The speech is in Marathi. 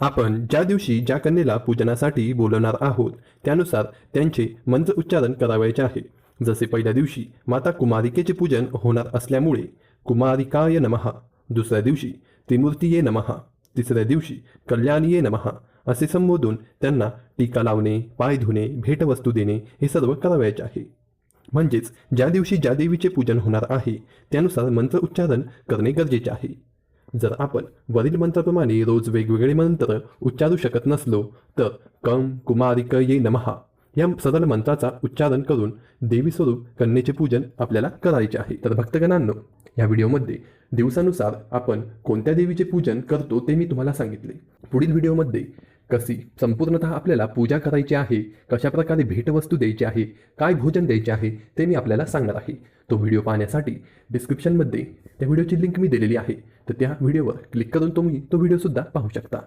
आपण ज्या दिवशी ज्या कन्येला पूजनासाठी बोलवणार आहोत त्यानुसार त्यांचे मंत्र उच्चारण करावयाचे आहे. जसे पहिल्या दिवशी माता कुमारिकेचे पूजन होणार असल्यामुळे कुमारिकाय नमहा दुसऱ्या दिवशी त्रिमूर्तीये नमहा तिसऱ्या दिवशी कल्याणीये नमहा असे संबोधून त्यांना टीका लावणे पाय धुणे भेटवस्तू देणे हे सर्व करावयाचे आहे. म्हणजेच ज्या दिवशी ज्या देवीचे पूजन होणार आहे त्यानुसार मंत्र उच्चारण करणे गरजेचे आहे. जर आपण वरील मंत्राप्रमाणे रोज वेगवेगळे मंत्र उच्चारू शकत नसलो तर कम कुमारिक ये नमहा या सरळ मंत्राचा उच्चारण करून देवी स्वरूप कन्येचे पूजन आपल्याला करायचे आहे. तर भक्तगणांनो या व्हिडिओमध्ये दिवसानुसार आपण कोणत्या देवीचे पूजन करतो ते मी तुम्हाला सांगितले. पुढील व्हिडिओमध्ये कशी संपूर्णतः आपल्याला पूजा करायची आहे कशा प्रकारे भेटवस्तू द्यायची आहे काय भोजन द्यायचे आहे ते मी आपल्याला सांगणार आहे. तो व्हिडिओ पाहण्यासाठी डिस्क्रिप्शनमध्ये त्या व्हिडिओची लिंक मी दिलेली आहे. तर त्या व्हिडिओवर क्लिक करून तुम्ही तो व्हिडिओसुद्धा पाहू शकता.